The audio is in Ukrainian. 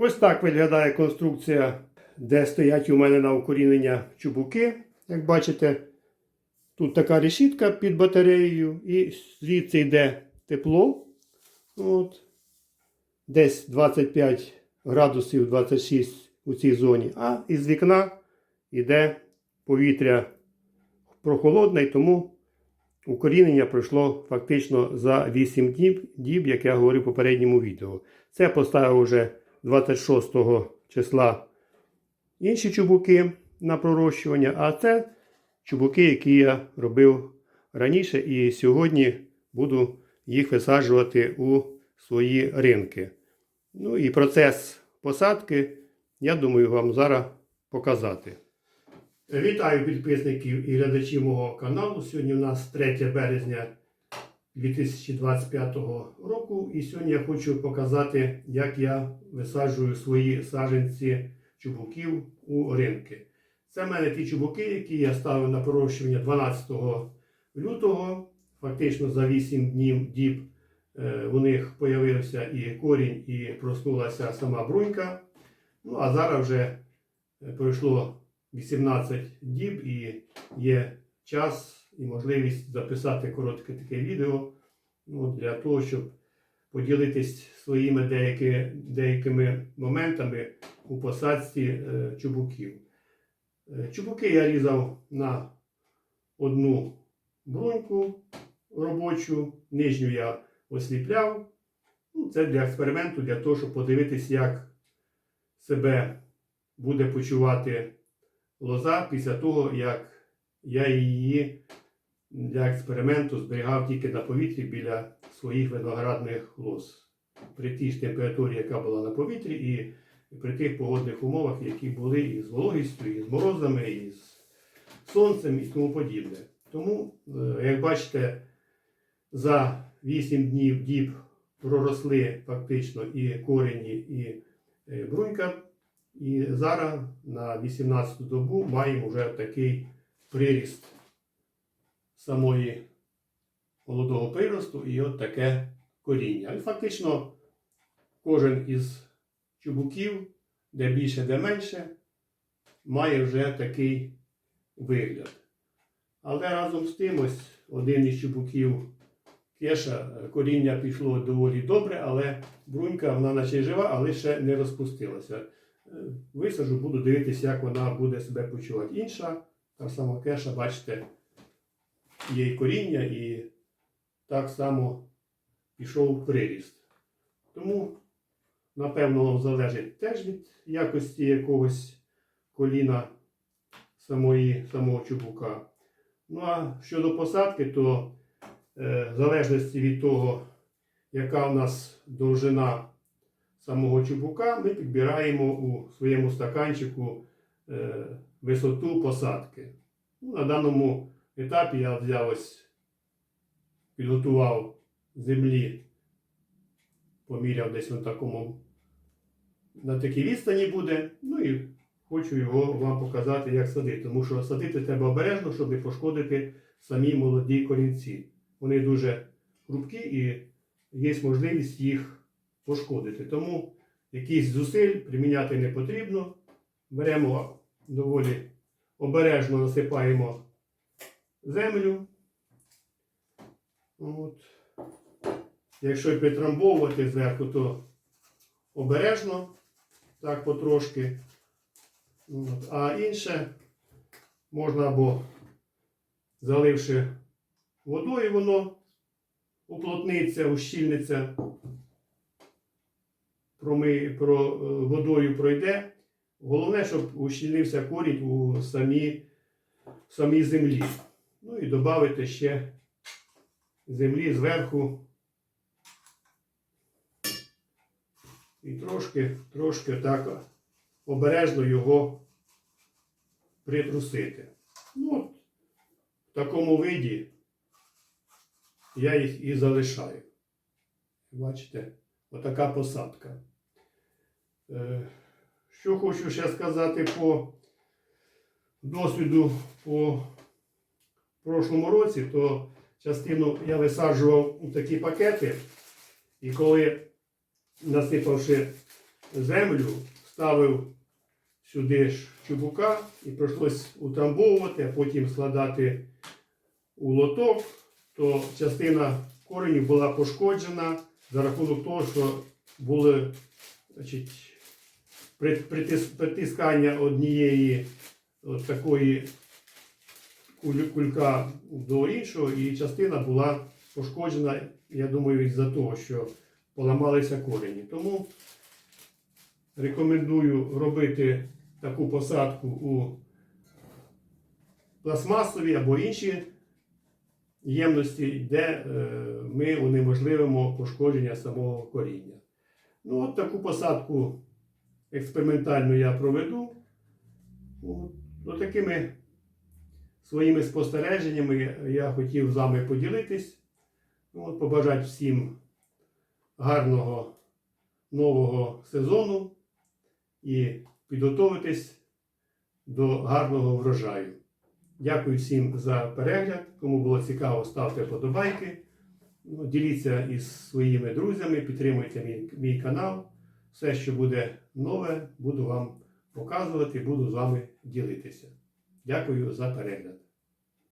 Ось так виглядає конструкція, де стоять у мене на укорінення чубуки. Як бачите, тут така решітка під батареєю, і звідси йде тепло. От. Десь 25 градусів 26 у цій зоні. А із вікна йде повітря прохолодне, тому укорінення пройшло фактично за 8 діб, діб, як я говорив в попередньому відео. Це поставив вже 26 числа інші чубуки на пророщування, а це чубуки, які я робив раніше, і сьогодні буду їх висаджувати у свої ринки. Ну і процес посадки, я думаю, вам зараз показати. Вітаю підписників і глядачів мого каналу. Сьогодні у нас 3 березня 2025 року. І сьогодні я хочу показати, як я висаджую свої саджанці чубуків у ринки. Це в мене ті чубуки, які я ставив на пророщування 12 лютого. Фактично за 8 днів діб е, у них з'явився і корінь, і проснулася сама брунька. Ну а зараз вже е, пройшло 18 діб і є час і можливість записати коротке таке відео ну, для того, щоб поділитись своїми деякі, деякими моментами у посадці е, чубуків. Е, Чубуки я різав на одну бруньку робочу, нижню я осліпляв. Ну, це для експерименту, для того, щоб подивитись, як себе буде почувати лоза після того, як я її для експерименту зберігав тільки на повітрі біля своїх виноградних лоз. При тій ж температурі, яка була на повітрі, і при тих погодних умовах, які були і з вологістю, і з морозами, і з сонцем, і тому подібне. Тому, е, як бачите, за 8 днів діб проросли фактично і корені, і е, брунька. І зараз на 18 добу маємо вже такий приріст самої молодого приросту і от таке коріння. І фактично кожен із чубуків, де більше, де менше, має вже такий вигляд. Але разом з тим ось один із чубуків кеша, коріння пішло доволі добре, але брунька вона наче жива, але ще не розпустилася. Е, Висаджу, буду дивитися, як вона буде себе почувати. Інша, та сама кеша, бачите, є і коріння, і так само пішов приріст. Тому, напевно, залежить теж від якості якогось коліна самої, самого чубука. Ну а щодо посадки, то е, в залежності від того, яка у нас довжина самого чубука, ми підбираємо у своєму стаканчику е, висоту посадки. Ну, на даному етапі я взяв ось, підготував землі, поміряв десь на такому, на такій відстані буде. Ну і хочу його вам показати, як садити. Тому що садити треба обережно, щоб не пошкодити самі молоді корінці. Вони дуже хрупкі і є можливість їх пошкодити. Тому якісь зусиль приміняти не потрібно. Беремо доволі обережно насипаємо землю. От. Якщо притрамбовувати зверху, то обережно, так потрошки. От. А інше можна або заливши водою, воно уплотниться, ущільниться, проми, про, водою пройде. Головне, щоб ущільнився корінь у самій, самій землі. Ну і додати ще землі зверху. І трошки, трошки так обережно його притрусити. Ну, от, в такому виді я їх і залишаю. Бачите, отака посадка. Е, Що хочу ще сказати по досвіду по прошлому році, то частину я висаджував у такі пакети, і коли насипавши землю, ставив сюди ж чубука і прийшлось утрамбовувати, а потім складати у лоток, то частина коренів була пошкоджена за рахунок того, що були значить, притис- притискання однієї от такої кулька до іншого, і частина була пошкоджена, я думаю, із-за того, що поламалися корені. Тому рекомендую робити таку посадку у пластмасові або інші ємності, де е, ми унеможливимо пошкодження самого коріння. Ну, от таку посадку експериментально я проведу. От, от такими своїми спостереженнями я хотів з вами поділитись. Ну, От, побажати всім гарного нового сезону і підготуватись до гарного врожаю. Дякую всім за перегляд. Кому було цікаво, ставте вподобайки. Ну, Діліться із своїми друзями, підтримуйте мій, мій канал. Все, що буде нове, буду вам показувати, буду з вами ділитися. Дякую за перегляд.